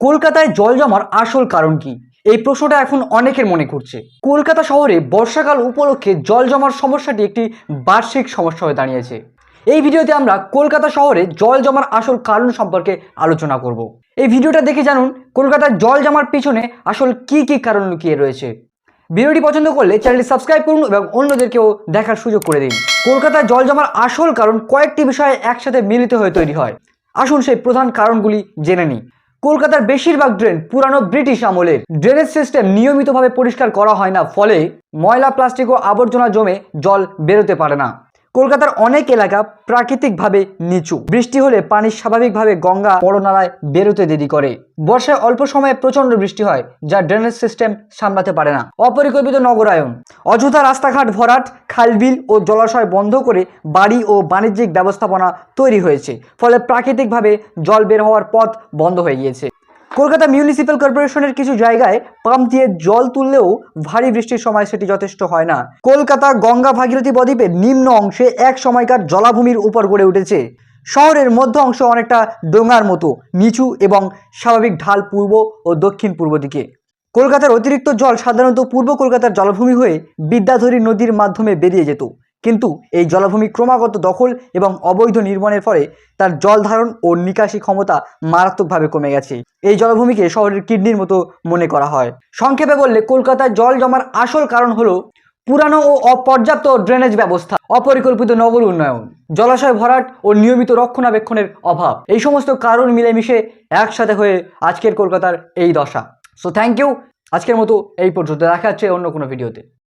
কলকাতায় জল জমার আসল কারণ কি? এই প্রশ্নটা এখন অনেকের মনে ঘুরছে। কলকাতা শহরে বর্ষাকাল উপলক্ষে জল জমার সমস্যাটি একটি বার্ষিক সমস্যা হয়ে দাঁড়িয়েছে। এই ভিডিওতে আমরা কলকাতা শহরে জল জমার আসল কারণ সম্পর্কে আলোচনা করব। এই ভিডিওটা দেখে জানুন, কলকাতার জল জমার পিছনে আসল কি কি কারণ লুকিয়ে রয়েছে। ভিডিওটি পছন্দ করলে চ্যানেলটি সাবস্ক্রাইব করুন এবং অন্যদেরকেও দেখার সুযোগ করে দিন। কলকাতায় জল জমার আসল কারণ কয়েকটি বিষয়ে একসাথে মিলিত হয়ে তৈরি হয়। আসুন সেই প্রধান কারণগুলি জেনে নিই। কলকাতার বেশিরভাগ ড্রেন পুরানো ব্রিটিশ আমলের। ড্রেনেজ সিস্টেম নিয়মিতভাবে পরিষ্কার করা হয় না, ফলে ময়লা, প্লাস্টিক ও আবর্জনা জমে জল বেরোতে পারে না। কলকাতার অনেক এলাকা প্রাকৃতিকভাবে নিচু। বৃষ্টি হলে পানি স্বাভাবিকভাবে গঙ্গা বড় নালায় বেরোতে দেরি করে। বর্ষায় অল্প সময়ে প্রচণ্ড বৃষ্টি হয়, যা ড্রেনেজ সিস্টেম সামলাতে পারে না। অপরিকল্পিত নগরায়ন অযথা রাস্তাঘাট ভরাট, খালবিল ও জলাশয় বন্ধ করে বাড়ি ও বাণিজ্যিক ব্যবস্থাপনা তৈরি হয়েছে, ফলে প্রাকৃতিকভাবে জল বের হওয়ার পথ বন্ধ হয়ে গিয়েছে। কলকাতা মিউনিসিপ্যাল কর্পোরেশনের কিছু জায়গায় পাম্প দিয়ে জল তুললেও ভারী বৃষ্টির সময় সেটি যথেষ্ট হয় না। কলকাতা গঙ্গা ভাগীরথী বদ্বীপের নিম্ন অংশে এক সময়কার জলাভূমির উপর গড়ে উঠেছে। শহরের মধ্য অংশ অনেকটা ডোঙার মতো, নিচু এবং স্বাভাবিক ঢাল পূর্ব ও দক্ষিণ পূর্ব দিকে। কলকাতার অতিরিক্ত জল সাধারণত পূর্ব কলকাতার জলাভূমি হয়ে বিদ্যাধরী নদীর মাধ্যমে বেরিয়ে যেত। কিন্তু এই জলাভূমি ক্রমাগত দখল এবং অবৈধ নির্মাণের ফলে তার জল ধারণ ও নিকাশি ক্ষমতা মারাত্মকভাবে কমে গেছে। এই জলাভূমিকে শহরের কিডনির মতো মনে করা হয়। সংক্ষেপে বললে, কলকাতায় জল জমার আসল কারণ হলো পুরানো ও অপর্যাপ্ত ড্রেনেজ ব্যবস্থা, অপরিকল্পিত নগর উন্নয়ন, জলাশয় ভরাট ও নিয়মিত রক্ষণাবেক্ষণের অভাব। এই সমস্ত কারণ মিলেমিশে একসাথে হয়ে আজকের কলকাতার এই দশা। সো থ্যাংক ইউ আজকের মতো এই পর্যন্ত। দেখা যাচ্ছে অন্য কোনো ভিডিওতে।